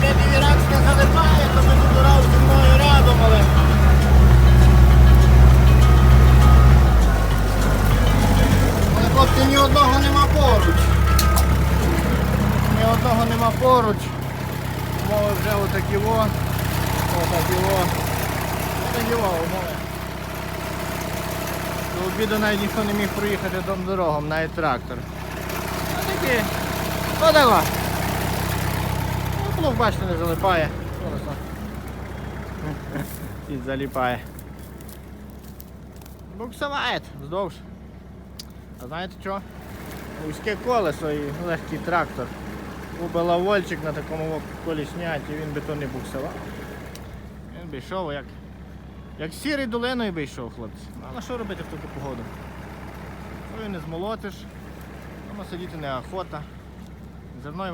Трагедії рак не залипає, то ми тут раз зі мною рядом, але... Але хлопці ні одного нема поруч. Ні одного нема поруч. Умови вже отакі во. Отакі во. Отакі во умови. До обіду навіть ніхто не міг проїхати дом дорогом, навіть трактор. Отакі. Отакі. Плуг, бачите, не залипає. І заліпає. Буксуває вздовж. А знаєте що? Вузьке колесо і легкий трактор. Убила вольчик на такому колісняті, він би то не буксував. Він би йшов як. Як сірий долиною би йшов, хлопці. Ну а що робити в таку погоду? Твою не змолотиш, вдома сидіти неохота. Зерно